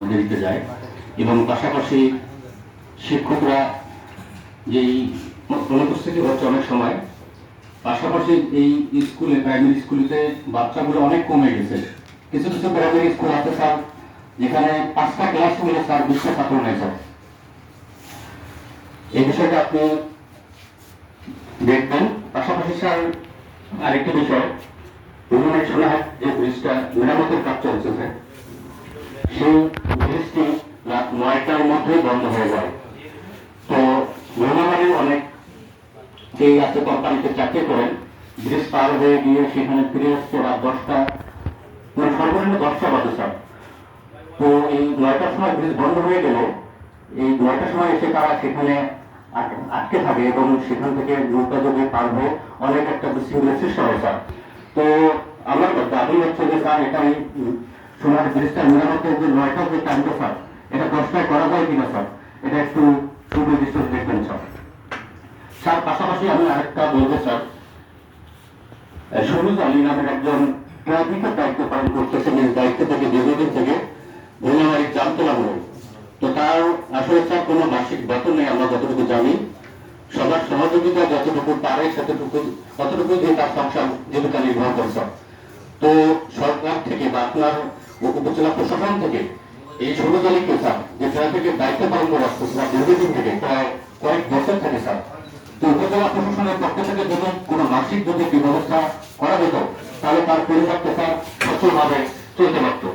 দিতে যায়। এবং পাশাপাশি শিক্ষকরা যেই অনুপস্থিতি হচ্ছে অনেক সময়, পাশাপাশি এই স্কুলে, প্রাইমারি স্কুলেতে বাচ্চাগুলো অনেক কমে গেছে। কিছু কিছু প্রাইমারি স্কুল আছে স্যার, যেখানে পাঁচটা ক্লাস মিলে স্যার বিশটা ছাত্র নেই স্যার এই বিষয়টা আপনি দেখবেন। পাশাপাশি স্যার, আরেকটি বিষয় বিভিন্ন সোনাহাট যে ব্রিজটা মেরামতের কাজ চলছে স্যার সেই ব্রিজটি রাত নয়টার মধ্যেই বন্ধ হয়ে যায় তো মহিলাদের অনেক এই আছে কোম্পানিতে চাকরি করেন ব্রিজ পার হয়ে গিয়ে সেখানে ফিরে আসছে রাত দশটা মানে সর্বনিম্ন দশটা বাজে স্যার তো এই নয়টার সময় ব্রিজ বন্ধ হয়ে গেল এই নয়টার সময় এসে তারা সেখানে আট- আটকে থাকে এবং সেখান থেকে নৌকা যোগে পার হয়ে অনেক একটা বিশৃঙ্খলার সৃষ্টি স্যার তো আমার দাবি হচ্ছে যে স্যার এটা সোনার ব্রিজটা মেরামতের যে নয়টার যে টাইমটা স্যার এটা দশটায় করা যায় কিনা স্যার? এটা একটু সুনির্দিষ্ট দেখবেন, স্যার। স্যার, পাশাপাশি আমি আরেকটা বলব, স্যার। সবুজ আলী নামের একজন ট্রাফিকের দায়িত্ব পালন করতেছেন এই দায়িত্ব থেকে দীর্ঘদিন থেকে ভূমিমারি জানতলা মোড় তো তার আসলে, স্যার, কোনো মাসিক বেতন নেই, আমরা যতটুকু জানি। সবার সহযোগিতা যতটুকু পারে, সেতটুকু ততটুকু দিয়ে তার সংসার জীবিকা নির্বাহ করছে তো সরকার থেকে বা আপনার উপজেলা প্রশাসন থেকে এই ষোলো তারিখে, স্যার, যে ট্রাফিকের দায়িত্ব পালন করে আসছে স্যার, দীর্ঘদিন থেকে, প্রায় কয়েক বছর থেকে, স্যার, তো উপজেলা প্রশাসনের পক্ষ থেকে যদি কোনো মাসিক যদি কি ব্যবস্থা করা যেত, তাহলে তার পরিবর্তে, স্যার সচলভাবে চলতে পারতো।